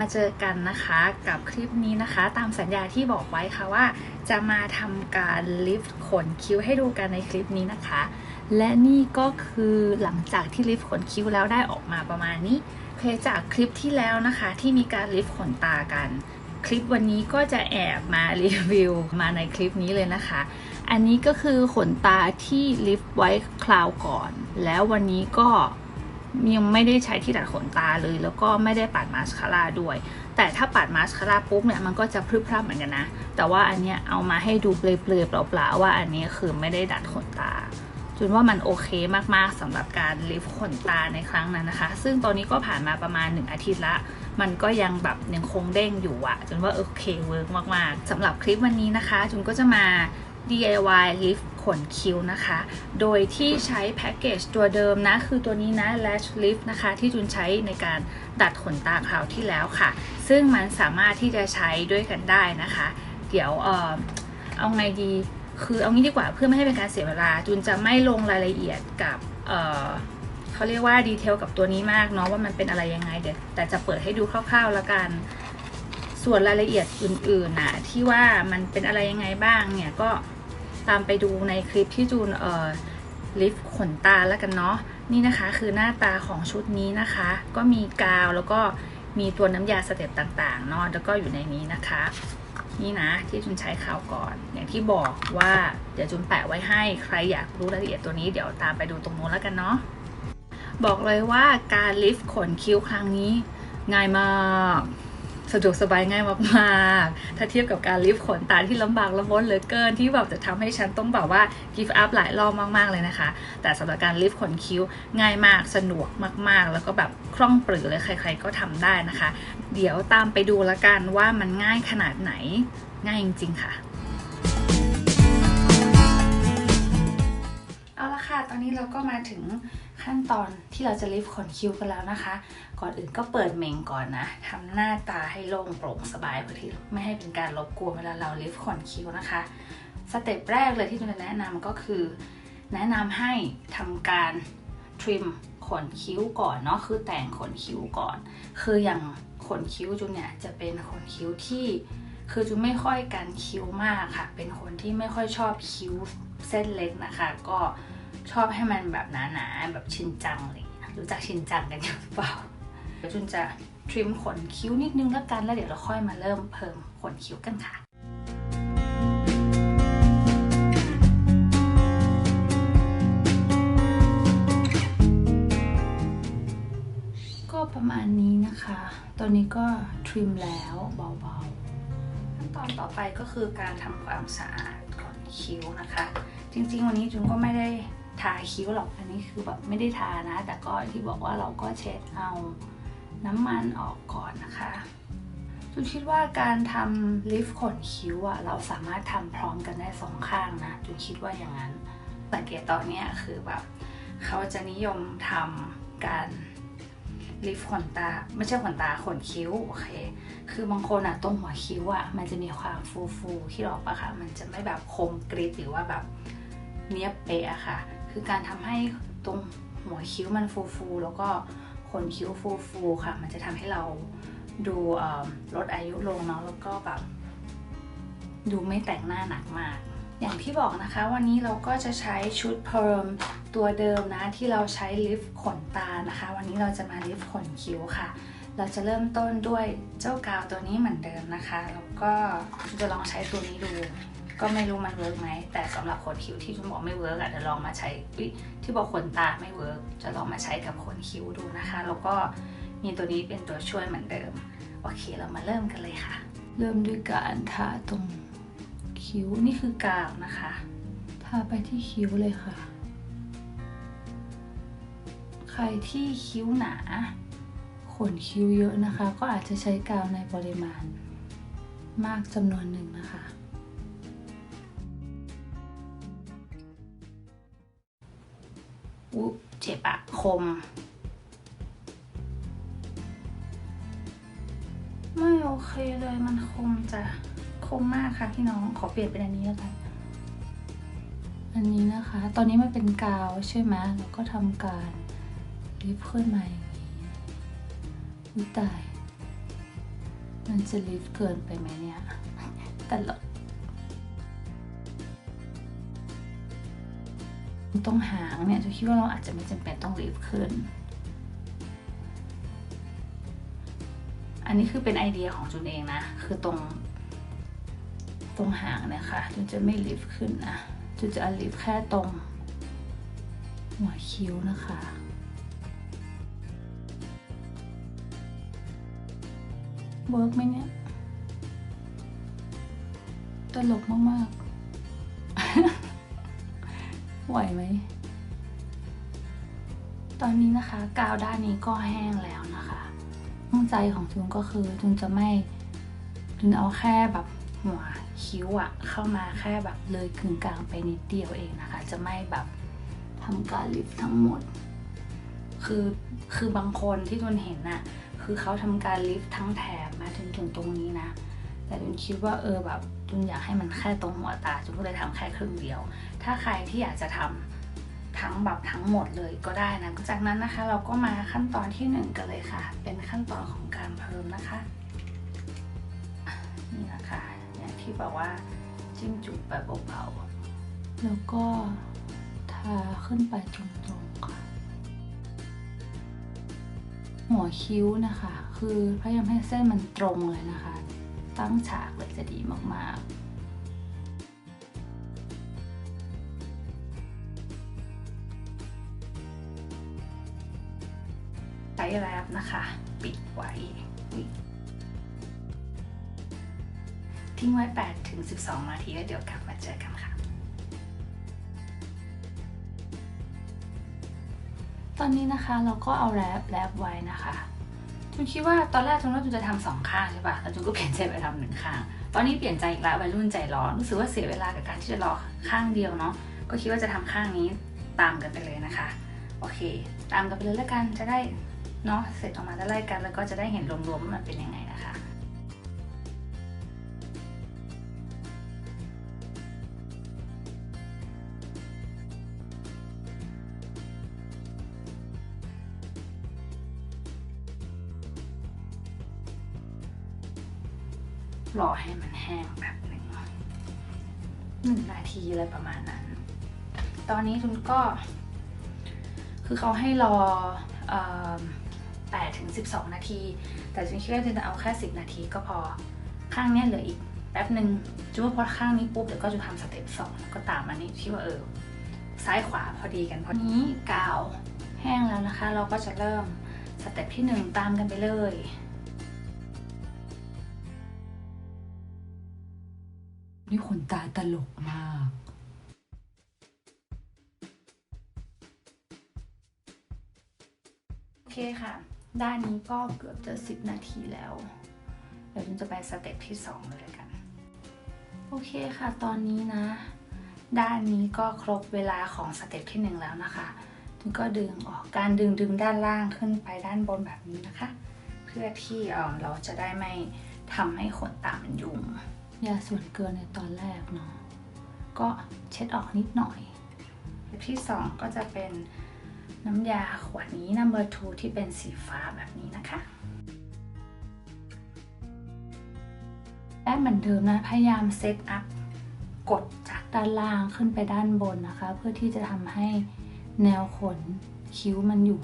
มาเจอกันนะคะกับคลิปนี้นะคะ ตามสัญญาที่บอกไว้ค่ะว่า จะมาทำการลิฟต์ขนคิ้วให้ดูกันในคลิปนี้นะคะ และนี่ก็คือหลังจากที่ลิฟต์ขนคิ้วแล้วได้ออกมาประมาณนี้เพจากคลิปที่แล้วนะคะ ที่มีการลิฟต์ขนตากัน คลิปวันนี้ก็จะแอบมารีวิวมาในคลิปนี้เลยนะคะ อันนี้ก็คือขนตาที่ลิฟต์ไว้คราวก่อน แล้ววันนี้ก็ ยังไม่ได้ใช้ที่ดัดขนตาเลย แล้วก็ไม่ได้ปัดมาสคาร่าด้วย แต่ถ้าปัดมาสคาร่าปุ๊บเนี่ยมันก็จะพรึบพรับเหมือนกันนะ แต่ว่าอันเนี้ยเอามาให้ดูเปลือยๆเปล่าๆว่าอันนี้คือไม่ได้ดัดขนตาจนว่ามันโอเคมากๆสำหรับการลิฟขนตาในครั้งนั้นนะคะ ซึ่งตอนนี้ก็ผ่านมาประมาณ 1 อาทิตย์ละ มันก็ยังแบบยังคงเด้งอยู่อะจนว่าโอเคเวิร์กมากๆสำหรับคลิปวันนี้นะคะจุนก็จะมา DIY lift ขนคิ้วนะคะ โดยที่ใช้แพ็กเกจตัวเดิมนะ คือตัวนี้นะ lash lift นะคะ ที่จุนใช้ในการดัดขนตาคราวที่แล้วค่ะ ซึ่งมันสามารถที่จะใช้ด้วยกันได้นะคะ เดี๋ยวเออเอาไงดี คือเอางี้ดีกว่าเพื่อไม่ให้เป็นการเสียเวลา จุนจะไม่ลงรายละเอียดกับเเขาเรียกว่าดีเทลกับตัวนี้มากเนาะว่ามันเป็นอะไรยังไงเดี๋ยวแต่จะเปิดให้ดูคร่าวๆแล้วกัน ส่วนรายละเอียดอื่นๆนะที่ว่ามันเป็นอะไรยังไงบ้างเนี่ยก็ตามไปดูในคลิปที่จูนเอ่อลิฟต์ขนตาแล้วกันเนาะนี่นะคะคือหน้าตาของชุดนี้นะคะ ก็มีกาวแล้วก็มีตัวน้ำยาสเต็ปต่างๆเนาะแล้วก็อยู่ในนี้นะคะ นี่นะที่จุนใช้ข่าวก่อน อย่างที่บอกว่าเดี๋ยวจุนแปะไว้ให้ใครอยากรู้รายละเอียดตัวนี้เดี๋ยวตามไปดูตรงนู้นแล้วกันเนาะบอกเลยว่าการลิฟต์ขนคิ้วครั้งนี้ง่ายมาก สะดวกสบายง่ายมากๆ ถ้าเทียบกับการลิฟต์ขนตาที่ลำบากลำบนเหลือเกินที่แบบจะทำให้ฉันต้องแบบว่า give up หลายรอบมากๆเลยนะคะ แต่สำหรับการลิฟต์ขนคิ้วง่ายมากสนุกมากๆ แล้วก็แบบคล่องปรือเลยใคร ๆ ก็ทำได้นะคะ เดี๋ยวตามไปดูละกันว่ามันง่ายขนาดไหนง่ายจริง ๆ ค่ะเอาละค่ะ ตอนนี้เราก็มาถึง ขั้นตอนที่เราจะลิฟต์ขนคิ้วกันแล้วนะคะ ก่อนอื่นก็เปิดเมงก่อนนะทำหน้าตาให้โล่งโปร่งสบายเพื่อที่ไม่ให้เป็นการรบกวนเวลาเราลิฟต์ขนคิ้วนะคะ สเต็ปแรกเลยที่จะแนะนำก็คือ แนะนำให้ทำการทริมขนคิ้วก่อนเนาะคือแต่งขนคิ้วก่อน คืออย่างขนคิ้วจุนเนี่ยจะเป็นขนคิ้วที่คือจุนไม่ค่อยการคิ้วมากค่ะ เป็นคนที่ไม่ค่อยชอบคิ้วเส้นเล็กนะคะ ก็ ชอบให้มันแบบหนาๆแบบชินจังอะไรอย่างเงี้ยรู้จักชินจังกันอยู่หรือเปล่าเดี๋ยวจุนจะทริมขนคิ้วนิดนึงแล้วกันแล้วเดี๋ยวเราค่อยมาเริ่มเพิ่มขนคิ้วกันค่ะก็ประมาณนี้นะคะตอนนี้ก็ทริมแล้วเบาๆ ขั้นตอนต่อไปก็คือการทำความสะอาดขนคิ้วนะคะ จริงๆ วันนี้จุนก็ไม่ได้ ทาคิ้วหรอกอันนี้คือแบบไม่ได้ทานะ แต่ก็ที่บอกว่าเราก็เช็ดเอาน้ำมันออกก่อนนะคะจุนคิดว่าการทำลิฟต์ขนคิ้วอะเราสามารถทำพร้อมกันได้สองข้างนะจุนคิดว่าอย่างนั้นสังเกตตอนนี้คือแบบเขาจะนิยมทำการลิฟต์ขนตา ไม่ใช่ขนตาขนคิ้วโอเค คือบางคนอะตรงหัวคิ้วอะมันจะมีความฟูฟูที่หรอกปะคะมันจะไม่แบบคมกริบหรือว่าแบบเนี้ยเป๊ะอะค่ะ คือการทำให้ตรงหัวคิ้วมันฟูฟูๆแล้วก็ขนคิ้วฟูฟูๆค่ะ มันจะทำให้เราดูลดอายุลงเนาะแล้วก็แบบดูไม่แต่งหน้าหนักมาก อย่างที่บอกนะคะวันนี้เราก็จะใช้ชุดเพร์มตัวเดิมนะที่เราใช้ลิฟต์ขนตานะคะ วันนี้เราจะมาลิฟต์ขนคิ้วค่ะ เราจะเริ่มต้นด้วยเจ้ากาวตัวนี้เหมือนเดิมนะคะ แล้วก็จะลองใช้ตัวนี้ดู ก็ไม่รู้มันเวิร์กไหมแต่สำหรับขนคิ้วที่คุณบอกไม่เวิร์กอะจะลองมาใช้ที่บอกขนตาไม่เวิร์กจะลองมาใช้กับขนคิ้วดูนะคะ แล้วก็มีตัวนี้เป็นตัวช่วยเหมือนเดิม โอเคเรามาเริ่มกันเลยค่ะ เริ่มด้วยการทาตรงคิ้วนี่คือกาวนะคะ ทาไปที่คิ้วเลยค่ะ ใครที่คิ้วหนาขนคิ้วเยอะนะคะ ก็อาจจะใช้กาวในปริมาณมากจำนวนหนึ่งนะคะ อุ๊บเจ็บอะคม ไม่โอเคเลยมันคมจะคมมากค่ะพี่น้องขอเปลี่ยนเป็นอันนี้แล้วกันอันนี้นะคะ ตอนนี้มันเป็นกาวใช่ไหมแล้วก็ทำการลิฟขึ้นมาอย่างนี้วิตาย มันจะลิฟเกินไปไหมเนี่ยตลก ตรงหางเนี่ยจะคิดว่าเราอาจจะไม่จำเป็นต้องลิฟต์ขึ้น อันนี้คือเป็นไอเดียของจุนเองนะ คือตรง ตรงหางเนี่ยค่ะจุนจะไม่ลิฟต์ขึ้นนะจุนจะลิฟต์แค่ตรง หัวคิ้วนะคะเวิร์กไหมเนี่ยตลกมาก ๆ ไหวไหม ตอนนี้นะคะ กาวด้านนี้ก็แห้งแล้วนะคะตั้งใจของจุนก็คือจุนจะไม่จุนเอาแค่แบบหัวคิ้วอะเข้ามาแค่แบบเลยกึ่งกลางไปนิดเดียวเองนะคะ จะไม่แบบทำการลิฟทั้งหมด คือคือบางคนที่จุนเห็นน่ะคือเขาทำการลิฟทั้งแถบมาถึงถึงตรงนี้นะ แต่จุนคิดว่าเออแบบ จุนอยากให้มันแค่ตรงหัวตาจุนก็เลยทำแค่ครึ่งเดียว ถ้าใครที่อยากจะทำทั้งแบบทั้งหมดเลยก็ได้นะจากนั้นนะคะ เราก็มาขั้นตอนที่หนึ่งกันเลยค่ะ เป็นขั้นตอนของการเพิ่มนะคะนี่นะคะอย่างที่บอกว่าจิ้มจุ่มไปเบาๆแล้วก็ทาขึ้นไปตรงๆค่ะหัวคิ้วนะคะ คือพยายามให้เส้นมันตรงเลยนะคะ ตั้งฉากเลยจะดีมากๆใช้แรปนะคะ ปิดไว้ ทิ้งไว้ 8 ถึง 12 นาทีแล้วเดี๋ยวกลับมาเจอกันค่ะ ตอนนี้นะคะเราก็เอาแรปแรปไว้นะคะ จุนคิดว่าตอนแรกจุนว่าจุนจะทำสองข้างใช่ปะแล้วจุนก็เปลี่ยนใจไปทำหนึ่งข้าง ตอนนี้เปลี่ยนใจอีกแล้ววัยรุ่นใจร้อนรู้สึกว่าเสียเวลากับการที่จะรอข้างเดียวเนาะก็คิดว่าจะทำข้างนี้ตามกันไปเลยนะคะ โอเค ตามกันไปเลยแล้วกันจะได้เนาะเสร็จออกมาจะไล่กันแล้วก็จะได้เห็นรวมๆว่ามันเป็นยังไง รอให้มันแห้งแบบหนึ่งหนึ่งนาทีอะไรประมาณนั้น ตอนนี้ทุนก็ คือเขาให้รอแปดถึงสิบสองนาที แต่จุนคิดว่าจุนจะเอาแค่สิบนาทีก็พอ ข้างนี้เหลืออีกแป๊บหนึ่งจุนว่าพอข้างนี้ปุ๊บเดี๋ยวก็จะทำสเต็ปสองก็ตามอันนี้ที่ว่าเออ ซ้ายขวาพอดีกันพอนี้กาวแห้งแล้วนะคะ เราก็จะเริ่มสเต็ปที่หนึ่งตามกันไปเลย นี่ขนตาตลกมาก โอเคค่ะ ด้านนี้ก็เกือบจะสิบนาทีแล้ว เดี๋ยวจุนจะไปสเต็ปที่สองเลยกัน โอเคค่ะ ตอนนี้นะ ด้านนี้ก็ครบเวลาของสเต็ปที่หนึ่งแล้วนะคะจุนก็ดึงออกการดึงดึงด้านล่างขึ้นไปด้านบนแบบนี้นะคะ เพื่อที่เออเราจะได้ไม่ทำให้ขนตามันยุ่ง ยาส่วนเกินในตอนแรกเนาะก็เช็ดออกนิดหน่อยแบบที่สองก็จะเป็นน้ำยาขวดนี้ number two ที่เป็นสีฟ้าแบบนี้นะคะและเหมือนเดิมนะ พยายามเซตอัพกดจากด้านล่างขึ้นไปด้านบนนะคะ เพื่อที่จะทำให้แนวขนคิ้วมันอยู่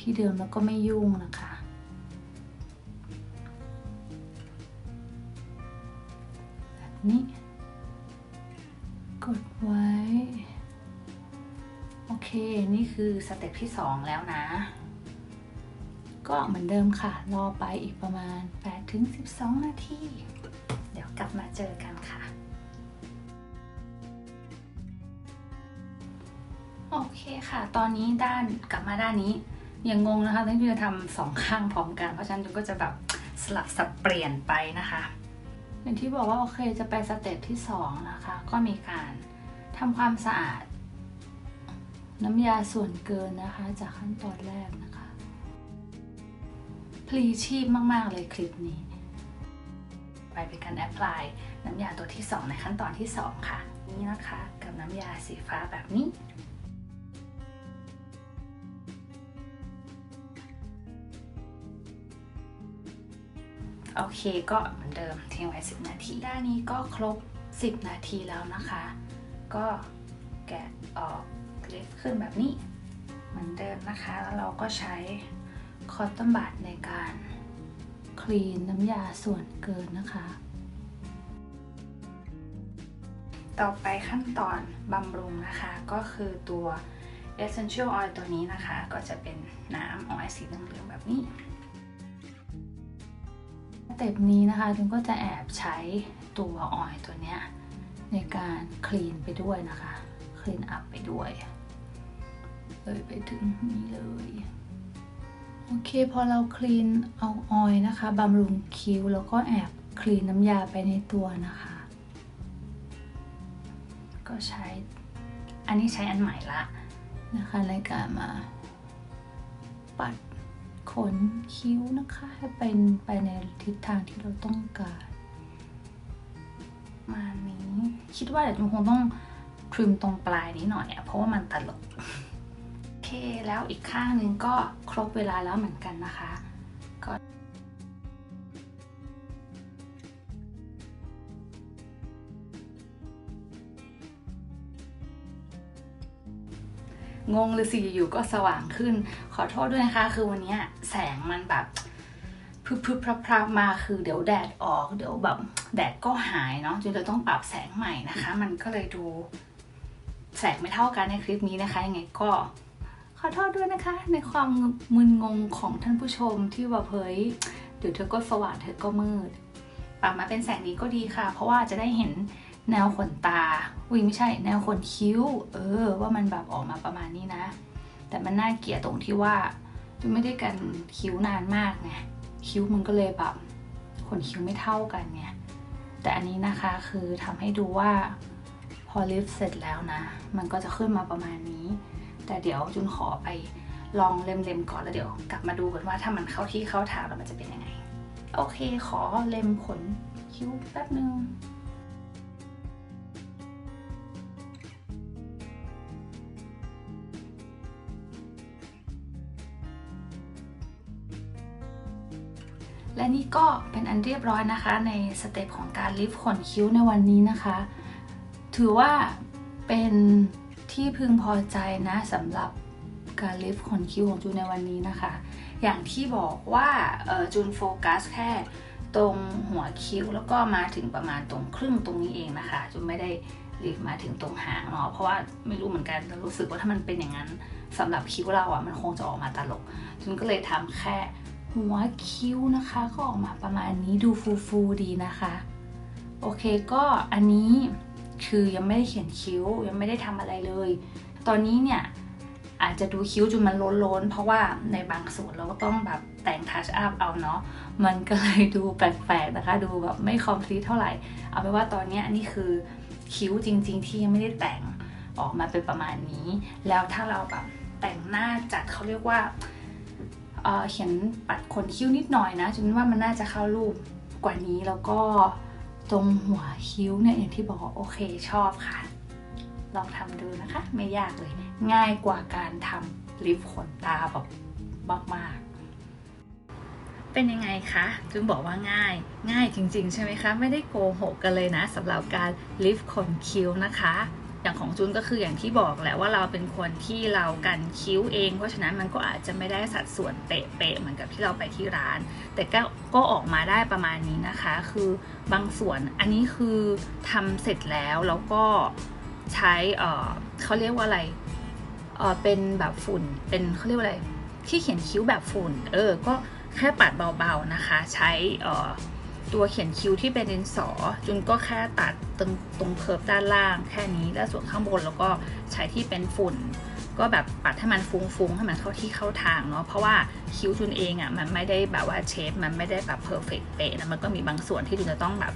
ที่เดิมแล้วก็ไม่ยุ่งนะคะ นี้ กดไว้ โอเค นี่คือสเต็ปที่ 2 แล้วนะ ก็เหมือนเดิมค่ะ รอไปอีกประมาณ8ถึง12 นาที เดี๋ยวกลับมาเจอกันค่ะโอเคค่ะ ตอนนี้ด้านกลับมาด้านนี้ยังงงนะคะที่จะทำสองข้างพร้อมกัน เพราะฉะนั้นจุนก็จะแบบสลับสับเปลี่ยนไปนะคะ อย่างที่บอกว่าโอเคจะไปสเต็ปที่สองนะคะ ก็มีการทำความสะอาด น้ำยาส่วนเกินนะคะ จากขั้นตอนแรกนะคะพลีชีพมาก ๆ เลยคลิปนี้ ไปเป็นการแอพพลายน้ำยาตัวที่ 2 ในขั้นตอนที่ 2 ค่ะ นี่นะคะ กับน้ำยาสีฟ้าแบบนี้ โอเคก็เหมือนเดิมทิ้งไว้ 10 นาที ด้านนี้ก็ครบ 10 นาทีแล้วนะคะ ก็แกะออกเล็บขึ้นแบบนี้ เหมือนเดิมนะคะ แล้วเราก็ใช้คอตตอนบัดในการคลีนน้ำยาส่วนเกินนะคะ ต่อไปขั้นตอนบำรุงนะคะ ก็คือตัว Essential Oil ตัวนี้นะคะ ก็จะเป็นน้ำออยสีเหลืองๆแบบนี้ เต็ปนี้นะคะจุนก็จะแอบใช้ตัวออยตัวเนี้ยในการคลีนไปด้วยนะคะ คลีนอัพไปด้วยเลยไปถึงนี้เลย โอเคพอเราคลีนเอาออยนะคะบำรุงคิ้วแล้วก็แอบคลีนน้ำยาไปในตัวนะคะ ก็ใช้ อันนี้ใช้อันใหม่ละนะคะในการมาปัด ขนคิ้วนะคะให้เป็นไปในทิศทางที่เราต้องการมานี้คิดว่าเดี๋ยวจุคงต้องคริมตรงปลายนี้หน่อยอะเพราะว่ามันตลกโอเคแล้วอีกข้างหนึ่งก็ครบเวลาแล้วเหมือนกันนะคะ งงเลยสิอยู่ก็สว่างขึ้น ขอโทษด้วยนะคะ คือวันนี้แสงมันแบบพึบพึบพรับพรับมาคือเดี๋ยวแดดออกเดี๋ยวแบบแดดก็หายเนาะจนจะต้องปรับแสงใหม่นะคะ มันก็เลยดูแสงไม่เท่ากันในคลิปนี้นะคะยังไงก็ขอโทษด้วยนะคะ ในความมึนงงของท่านผู้ชมที่แบบเฮ้ยเดี๋ยวเธอก็สว่างเธอก็มืด ปรับมาเป็นแสงนี้ก็ดีค่ะ เพราะว่าจะได้เห็น แนวขนตา อุ้ยไม่ใช่ แนวขนคิ้ว เออ ว่ามันแบบออกมาประมาณนี้นะ แต่มันน่าเกลียดตรงที่ว่าจุไม่ได้กันคิ้วนานมากไง คิ้วมันก็เลยแบบขนคิ้วไม่เท่ากันไง แต่อันนี้นะคะคือทำให้ดูว่าพอลิฟต์เสร็จแล้วนะ มันก็จะขึ้นมาประมาณนี้ แต่เดี๋ยวจุนขอไปลองเล็มๆก่อนแล้วเดี๋ยวกลับมาดูกันว่าถ้ามันเข้าที่เข้าทางแล้วมันจะเป็นยังไง โอเค ขอเล็มขนคิ้วแป๊บนึง และนี่ก็เป็นอันเรียบร้อยนะคะในสเต็ปของการลิฟต์ขนคิ้วในวันนี้นะคะ ถือว่าเป็นที่พึงพอใจนะสำหรับการลิฟต์ขนคิ้วของจูนในวันนี้นะคะ อย่างที่บอกว่าจูนโฟกัสแค่ตรงหัวคิ้วแล้วก็มาถึงประมาณตรงครึ่งตรงนี้เองนะคะจูนไม่ได้ลิฟต์มาถึงตรงหางเนาะเพราะว่าไม่รู้เหมือนกันรู้สึกว่าถ้ามันเป็นอย่างนั้นสำหรับคิ้วเราอะ่ะมันคงจะออกมาตลกจูนก็เลยทำแค่ หัวคิ้วนะคะ ก็ออกมาประมาณนี้ดูฟูฟูๆดีนะคะ โอเคก็อันนี้คือยังไม่ได้เขียนคิ้วยังไม่ได้ทำอะไรเลย ตอนนี้เนี่ยอาจจะดูคิ้วจนมันล้นๆ เพราะว่าในบางส่วนเราก็ต้องแบบแต่งทัชอัพเอาเนาะ มันก็เลยดูแปลกๆนะคะ ดูแบบไม่คอมพลีทเท่าไหร่ เอาเป็นว่าตอนนี้นี่คือคิ้วจริง ๆ ที่ยังไม่ได้แต่งออกมาเป็นประมาณนี้ แล้วถ้าเราแบบแต่งหน้าจัดเขาเรียกว่า เขียนปัดขนคิ้วนิดหน่อยนะจนว่ามันน่าจะเข้ารูปกว่านี้แล้วก็ตรงหัวคิ้วเนี่ยอย่างที่บอกโอเคชอบค่ะ ลองทำดูนะคะ ไม่ยากเลย ง่ายกว่าการทำลิปขนตาแบบมากๆ เป็นยังไงคะจึงบอกว่าง่าย ง่ายจริง ๆ ใช่ไหมคะ ไม่ได้โกหกกันเลยนะสำหรับการลิฟขนคิ้วนะคะ อย่างของจุนก็คืออย่างที่บอกแหละว่าเราเป็นคนที่เรากันคิ้วเอง เพราะฉะนั้นมันก็อาจจะไม่ได้สัดส่วนเป๊ะๆเหมือนกับที่เราไปที่ร้าน แต่ก็ก็ออกมาได้ประมาณนี้นะคะ คือบางส่วนอันนี้คือทำเสร็จแล้วแล้วก็ใช้เอ่อเขาเรียกว่าอะไรเออเป็นแบบฝุ่นเป็นเขาเรียกว่าอะไรที่เขียนคิ้วแบบฝุ่น เออ ก็แค่ปัดเบาๆนะคะ ใช้เอ่อ ตัวเขียนคิ้วที่เป็นดินสอ จุนก็แค่ตัดตรงตรงเคิร์ฟด้านล่างแค่นี้ แล้วส่วนข้างบนแล้วก็ใช้ที่เป็นฝุ่น ก็แบบปัดให้มันฟุ้งๆให้มันเข้าที่เข้าทางเนาะ เพราะว่าคิ้วจุนเองอะ่ะมันไม่ได้แบบว่าเชฟมันไม่ได้แบบเพอร์เฟกเป๊ะนะ มันก็มีบางส่วนที่จุนจะต้องแบบ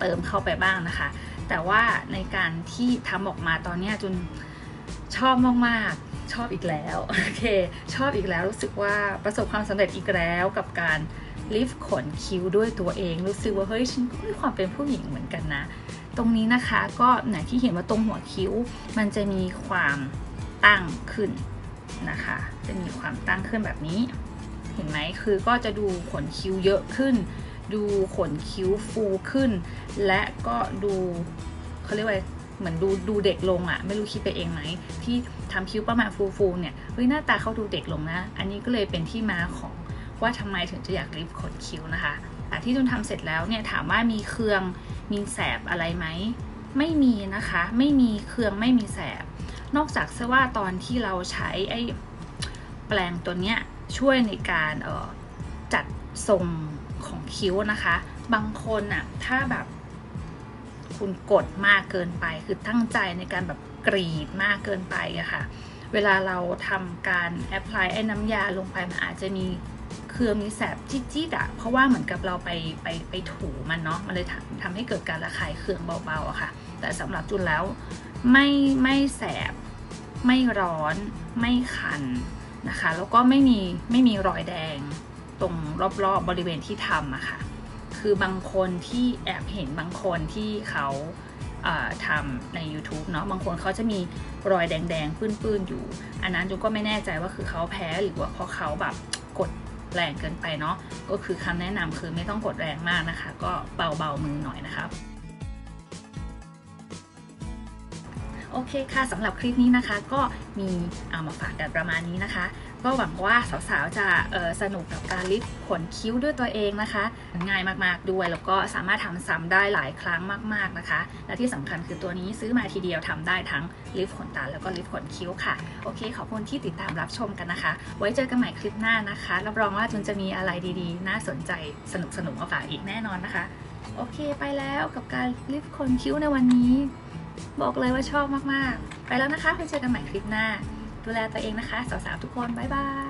เติมเข้าไปบ้างนะคะ แต่ว่าในการที่ทำออกมาตอนเนี้จุนชอบมากๆ ชอบอีกแล้ว โอเค ชอบอีกแล้วรู้สึกว่าประสบความสำเร็จอีกแล้วกับการ ลิฟต์ขนคิ้วด้วยตัวเอง รู้สึกว่าเฮ้ยฉันก็มีความเป็นผู้หญิงเหมือนกันนะ ตรงนี้นะคะก็อย่างที่เห็นว่าตรงหัวคิ้ว มันจะมีความตั้งขึ้นนะคะ จะมีความตั้งขึ้นแบบนี้ เห็นไหมคือก็จะดูขนคิ้วเยอะขึ้น ดูขนคิ้วฟูขึ้น และก็ดูเขาเรียกว่าเหมือนดูดูเด็กลงอะ่ะไม่รู้คิดไปเองไหมที่ทำคิ้วประมาณฟูๆเนี่ยเฮ้ยหน้าตาเขาดูเด็กลงนะ อันนี้ก็เลยเป็นที่มาของ ว่าทำไมถึงจะอยากลิฟต์ขนคิ้วนะคะอะที่จุนทำเสร็จแล้วเนี่ยถามว่ามีเครืองมีแสบอะไรไหมไม่มีนะคะ ไม่มีเครืองไม่มีแสบ นอกจากเสียว่าตอนที่เราใช้ไอ้แปลงตัวเนี้ยช่วยในการเออจัดทรงของคิ้วนะคะ บางคนอะถ้าแบบคุณกดมากเกินไป คือตั้งใจในการแบบกรีดมากเกินไปอะค่ะ เวลาเราทำการแอพพลายไอ้น้ำยาลงไปมันอาจจะมี คือมีแสบจี๊ดๆอะเพราะว่าเหมือนกับเราไปไปไปถูมันเนาะมันเลยทำทำให้เกิดการระคายเคืองเบาๆอะค่ะ แต่สำหรับจุนแล้วไม่ไม่แสบ ไม่ร้อน ไม่คันนะคะ แล้วก็ไม่มีไม่มีรอยแดงตรงรอบๆบบริเวณที่ทำอะค่ะ คือบางคนที่แอบเห็นบางคนที่เขาทำใน YouTube เนาะบางคนเขาจะมีรอยแดงๆปื้นๆอยู่ อันนั้นจุนก็ไม่แน่ใจว่าคือเขาแพ้หรือว่าเพราะเขาแบบกด แรงเกินไปเนาะก็คือคำแนะนำคือไม่ต้องกดแรงมากนะคะ ก็เบาๆมือหน่อยนะครับ โอเคค่ะสำหรับคลิปนี้นะคะ ก็มีเอามาฝากกันประมาณนี้นะคะ ก็หวังว่าสาวๆ จะออสนุกกับการลิฟต์ขนคิ้วด้วยตัวเองนะคะ ง่ายมากๆด้วย แล้วก็สามารถทำซ้ำได้หลายครั้งมากๆนะคะ และที่สำคัญคือตัวนี้ซื้อมาทีเดียวทำได้ทั้งลิฟต์ขนตาแล้วก็ลิฟต์ขนคิ้วค่ะ โอเค ขอบคุณที่ติดตามรับชมกันนะคะ ไว้เจอกันใหม่คลิปหน้านะคะ รับรองว่าจุนจะมีอะไรดีๆ น่าสนใจสนุกๆมาฝากอีกแน่นอนนะคะ โอเค ไปแล้วกับการลิฟต์ขนคิ้วในวันนี้ บอกเลยว่าชอบมากๆ ไปแล้วนะคะ ไปเจอกันใหม่คลิปหน้า ดูแลตัวเองนะคะ สาวๆ ทุกคน บ๊ายบาย